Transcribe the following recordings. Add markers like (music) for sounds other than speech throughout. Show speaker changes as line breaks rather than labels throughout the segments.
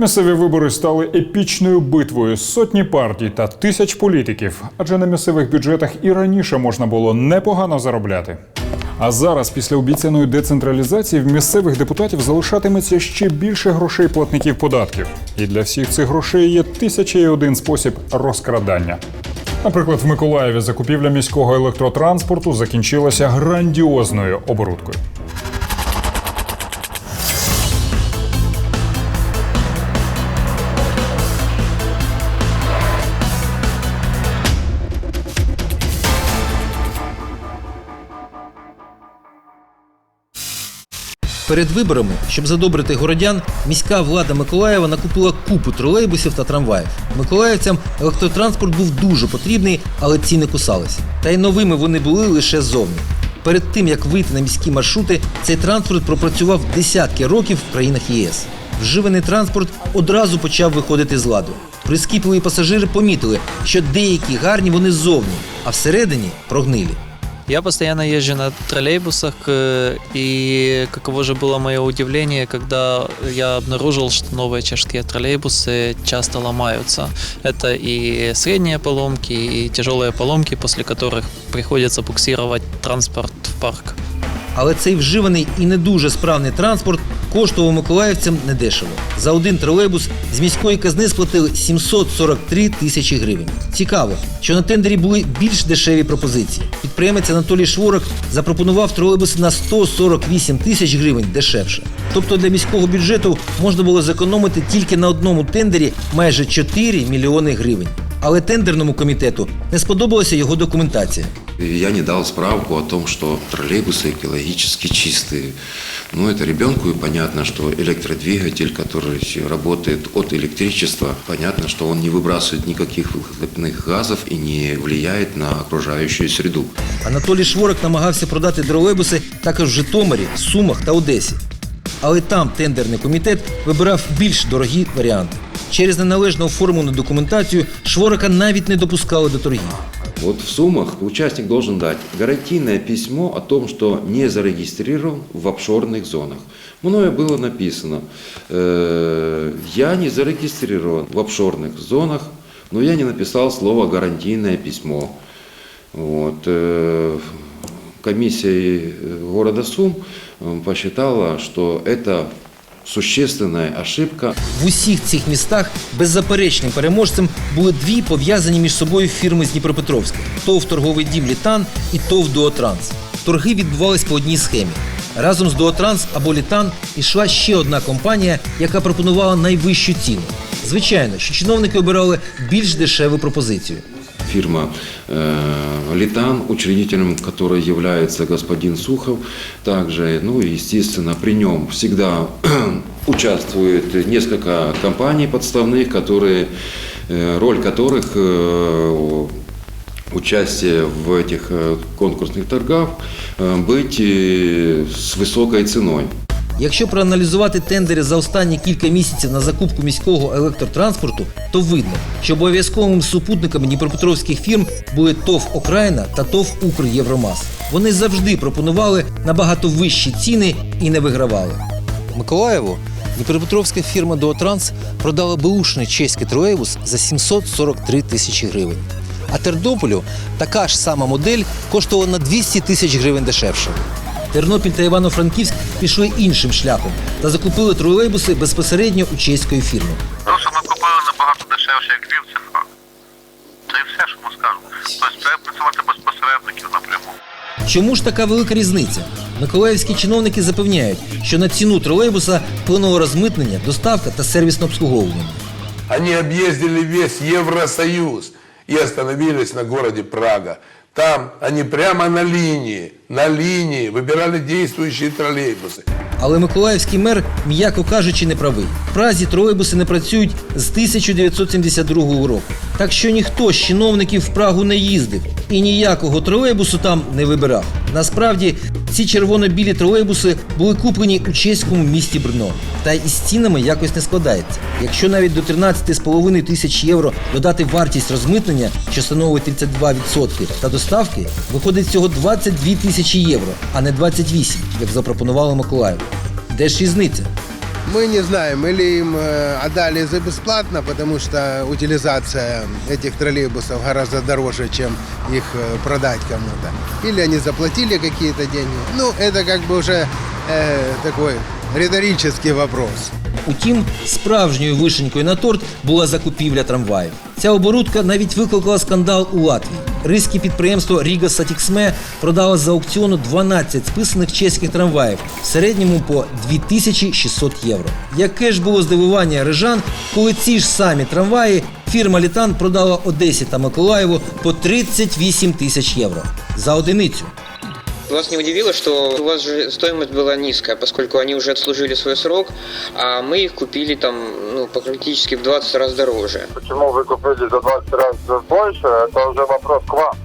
Місцеві вибори стали епічною битвою сотні партій та тисяч політиків, адже на місцевих бюджетах і раніше можна було непогано заробляти. А зараз, після обіцяної децентралізації, в місцевих депутатів залишатиметься ще більше грошей платників податків. І для всіх цих грошей є тисяча і один спосіб розкрадання. Наприклад, в Миколаєві закупівля міського електротранспорту закінчилася грандіозною оборудкою.
Перед виборами, щоб задобрити городян, міська влада Миколаєва накупила купу тролейбусів та трамваїв. Миколаївцям електротранспорт був дуже потрібний, але ціни кусалися. Та й новими вони були лише ззовні. Перед тим як вийти на міські маршрути, цей транспорт пропрацював десятки років в країнах ЄС. Вживаний транспорт одразу почав виходити з ладу. Прискіпливі пасажири помітили, що деякі гарні вони ззовні, а всередині прогнилі.
Я постоянно езжу на троллейбусах, э, и каково же было мое удивление, когда я обнаружил, что новые чешские троллейбусы часто ломаются. Это и средние поломки, и тяжелые поломки, после которых приходится буксировать транспорт в парк.
Але цей вживаний і не дуже справний транспорт коштував миколаївцям недешево. За один тролейбус з міської казни сплатили 743 тисячі гривень. Цікаво, що на тендері були більш дешеві пропозиції. Підприємець Анатолій Шворок запропонував тролейбуси на 148 тисяч гривень дешевше. Тобто для міського бюджету можна було зекономити тільки на одному тендері майже 4 мільйони гривень. Але тендерному комітету не сподобалася його документація.
И Я не дал справку о том, что троллейбусы экологически чистые. Ну, это ребенку и понятно, что электродвигатель, который работает от электричества, понятно, что он не выбрасывает никаких выхлопных газов и не влияет на окружающую среду.
Анатолій Шворок намагався продати тролейбуси також в Житомирі, Сумах та Одесі. Але там тендерний комітет вибирав більш дорогі варіанти. Через неналежно оформлену документацію Шворока навіть не допускали до торгів.
Вот в Сумах участник должен дать гарантийное письмо о том, что не зарегистрирован в офшорных зонах. Мною было написано, э, я не зарегистрирован в офшорных зонах, но я не написал слово гарантийное письмо. Вот, э, комиссия э, города Сум э, посчитала, что это существенная ошибка
В усіх цих містах беззаперечним переможцем були дві пов'язані між собою фірми з Дніпропетровська: ТОВ торговий дім Літан і ТОВ Дуотранс. Торги відбувались по одній схемі. Разом з Дуотранс або Літан ішла ще одна компанія, яка пропонувала найвищу ціну. Звичайно, що чиновники обирали більш дешеву пропозицію.
Фирма э, «Литан», учредителем которой является господин Сухов. Также, ну естественно, при нем всегда (clears throat) участвует несколько компаний подставных, которые, э, роль которых э, участие в этих конкурсных торгах быть с высокой ценой.
Якщо проаналізувати тендери за останні кілька місяців на закупку міського електротранспорту, то видно, що обов'язковими супутниками дніпропетровських фірм були ТОВ Окраїна та ТОВ Укрєвромас. Вони завжди пропонували набагато вищі ціни і не вигравали. Миколаєву Дніпропетровська фірма Дуотранс продала беушний чеський тролейбус за 743 тисячі гривень. А Тернополю така ж сама модель коштувала на 200 тисяч гривень дешевше. Тернопіль та Івано-Франківськ пішли іншим шляхом та закупили тролейбуси безпосередньо у чеської фірми.
То, що ми купили набагато дешевше, як Львів, це факт. Це і все, що ми скажемо. Тобто треба працювати без посередників напряму.
Чому ж така велика різниця? Миколаївські чиновники запевняють, що на ціну тролейбуса вплинуло розмитнення, доставка та сервісне обслуговування.
Они объездили весь Евросоюз и остановились на городе Прага. Там они прямо на лінії, на лінії вибирали діючі тролейбуси.
Але миколаївський мер, м'яко кажучи, не правий. В Празі тролейбуси не працюють з 1972 року. Так що ніхто з чиновників в Прагу не їздив і ніякого тролейбусу там не вибирав. Насправді, ці червоно-білі тролейбуси були куплені у чеському місті Брно. Та із цінами якось не складається. Якщо навіть до 13,5 тисяч євро додати вартість розмитнення, що становить 32%, та доставки, виходить всього 22 тисячі євро, а не 28, як запропонували Миколаїв. Де ж різниця?
Мы не знаем, или им э, отдали за бесплатно, потому что утилизация этих троллейбусов гораздо дороже, чем их э, продать кому-то. Или они заплатили какие-то деньги. Ну, это как бы уже э, такой риторический вопрос.
Утім, справжньою вишенькою на торт була закупівля трамваїв. Ця оборудка навіть викликала скандал у Латвії. Ризьке підприємство Ріга Сатіксме продало з аукціону 12 списаних чеських трамваїв в середньому по 2600 євро. Яке ж було здивування рижан, коли ці ж самі трамваї фірма Літан продала Одесі та Миколаєву по 38 тисяч євро за одиницю.
Вас не удивило, что у вас же стоимость была низкая, поскольку они уже отслужили свой срок, а мы их купили там ну, практически в 20 раз дороже.
Почему вы купили за 20 раз больше, это уже вопрос к вам.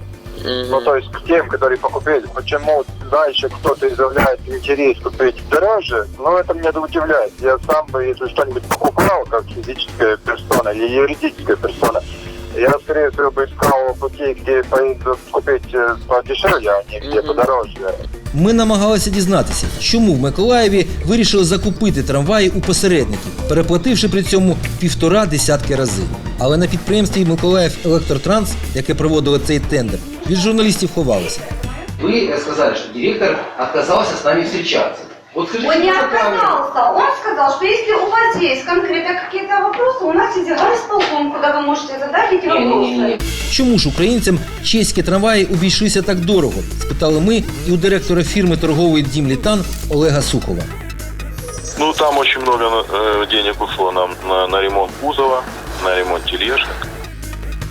Мгм.
Ну, то есть к тем, которые покупили. Почему дальше кто-то изъявляет интерес купить дороже, ну, это меня удивляет. Я сам бы, если что-нибудь покупал, как физическая персона или юридическая персона, я, скорее всего, бы искал пути, где купить подешевле, а не где подороже.
Ми намагалися дізнатися, чому в Миколаєві вирішили закупити трамваї у посередників, переплативши при цьому півтора десятки разів. Але на підприємстві Миколаїв Електротранс, яке проводило цей тендер, від журналістів ховалося. Ви сказали, що директор відказався з нами зустрічатися. От скажіть,
Он не отказался. Он сказал, что если у вас есть конкретно какие-то вопросы, у нас есть горосполком, куда вы можете задать эти вопросы.
Чому ж українцям чеські трамваї обійшлися так дорого? Спитали ми і у директора фірми торговий дім Літан Олега Сухова.
Ну, там очень много э, денег ушло нам на, на ремонт кузова, на ремонт тележек.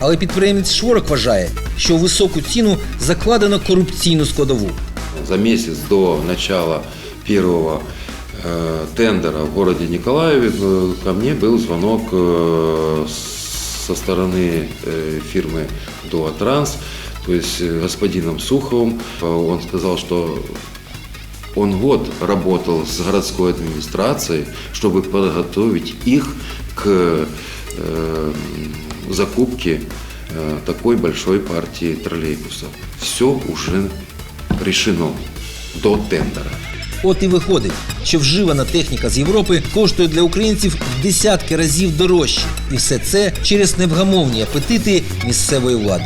Але підприємець Шворок вважає, що у високу ціну закладено корупційну складову.
За месяц до начала первого э, тендера в городе Николаеве э, ко мне был звонок э, со стороны э, фирмы Дуатранс, то есть э, господином Суховым. Э, Он сказал, что он год работал с городской администрацией, чтобы подготовить их к э, закупке э, такой большой партии троллейбусов. Все уже решено до тендера.
От і виходить, що вживана техніка з Європи коштує для українців в десятки разів дорожче. І все це через невгамовні апетити місцевої влади.